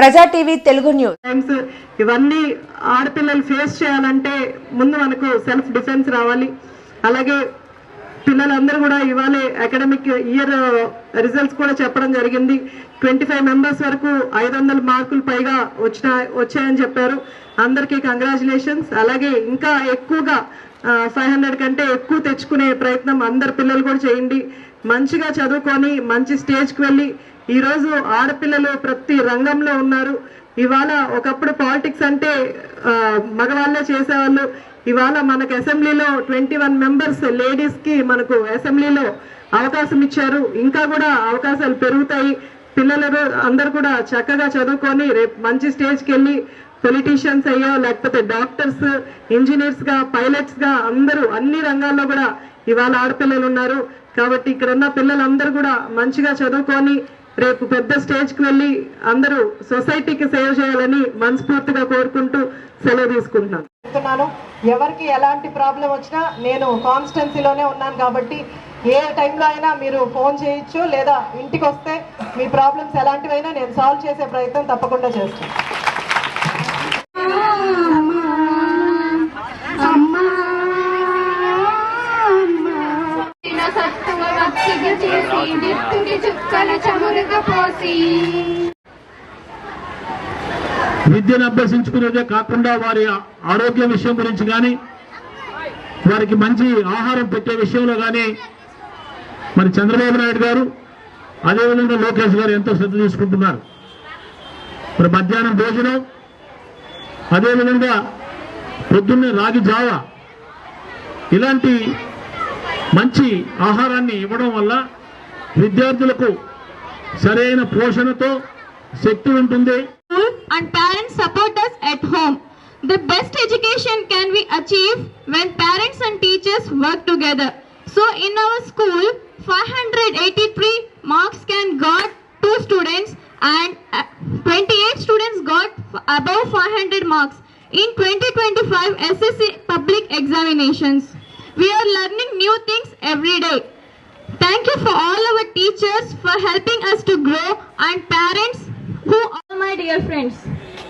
ప్రజా TV Telugu news. Times ఇవన్నీ ఆడపిల్లలు ఫేస్ చేయాలంటే ముందు మనకు సెల్ఫ్ డిఫెన్స్ రావాలి. అలాగే పిల్లలందరూ కూడా ఇవాళ అకాడమిక్ ఇయర్ రిజల్ట్స్ కూడా చెప్పడం జరిగింది. ట్వంటీ ఫైవ్ మెంబర్స్ వరకు ఐదు వందల మార్కులు పైగా వచ్చిన వచ్చాయని చెప్పారు. అందరికీ కంగ్రాచులేషన్స్. అలాగే ఇంకా ఎక్కువగా ఫైవ్ హండ్రెడ్ కంటే ఎక్కువ తెచ్చుకునే ప్రయత్నం అందరు పిల్లలు కూడా చేయండి. మంచిగా చదువుకొని మంచి స్టేజ్కి వెళ్ళి ఈరోజు ఆడపిల్లలు ప్రతి రంగంలో ఉన్నారు. ఇవాళ ఒకప్పుడు పాలిటిక్స్ అంటే మగవాళ్ళే చేసేవాళ్ళు. ఇవాళ మనకు అసెంబ్లీలో ట్వంటీ వన్ మెంబర్స్ లేడీస్కి మనకు అసెంబ్లీలో అవకాశం ఇచ్చారు. ఇంకా కూడా అవకాశాలు పెరుగుతాయి. పిల్లలు అందరు కూడా చక్కగా చదువుకొని రేపు మంచి స్టేజ్కి వెళ్ళి పొలిటీషియన్స్ అయ్యో లేకపోతే డాక్టర్స్ ఇంజనీర్స్గా పైలట్స్గా అందరూ అన్ని రంగాల్లో కూడా ఇవాళ ఆడపిల్లలు ఉన్నారు. కాబట్టి ఇక్కడ ఉన్న పిల్లలందరూ కూడా మంచిగా చదువుకొని రేపు పెద్ద స్టేజ్కి వెళ్ళి అందరూ సొసైటీకి సేవ చేయాలని మనస్ఫూర్తిగా కోరుకుంటూ సెలవు తీసుకుంటున్నాను. చెప్తున్నాను. ఎవరికి ఎలాంటి ప్రాబ్లం వచ్చినా నేను కాన్స్టెన్సీలోనే ఉన్నాను కాబట్టి ఏ టైంలో అయినా మీరు ఫోన్ చేయొచ్చు లేదా ఇంటికి వస్తే మీ ప్రాబ్లమ్స్ ఎలాంటివైనా నేను సాల్వ్ చేసే ప్రయత్నం తప్పకుండా చేస్తాను. చేసి చుక్కల పోసి విద్యను అభ్యసించుకునేదే కాకుండా వారి ఆరోగ్య విషయం గురించి కానీ వారికి మంచి ఆహారం పెట్టే విషయంలో కానీ మరి చంద్రబాబు నాయుడు గారు అదేవిధంగా లోకేష్ గారు ఎంతో శ్రద్ధ తీసుకుంటున్నారు. మరి మధ్యాహ్నం భోజనం అదేవిధంగా పొద్దున్నే రాగి జావ ఇలాంటి మంచి ఆహారాన్ని ఇవ్వడం వల్ల విద్యార్థులకు సరైన పోషణతో శక్తి ఉంటుంది school and parents us at home. The best education can be achieved when parents and teachers work together. So in our school, 583 marks can got two students and 28 students got above 500 marks in 2025 SSC public examinations. We are learning new things every day. Thank you for all our teachers for helping us to grow and parents who are my dear friends.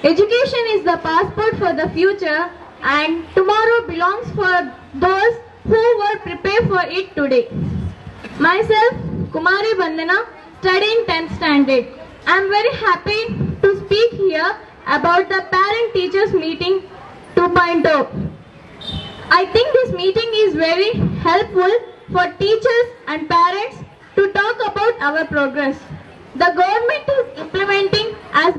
Education is the passport for the future and tomorrow belongs for those who were prepared for it today. Myself, Kumari Bandana, studying 10th standard. I am very happy to speak here about the parent teachers meeting 2.0. I think this meeting is very helpful for teachers and parents to talk about our progress. The government is implementing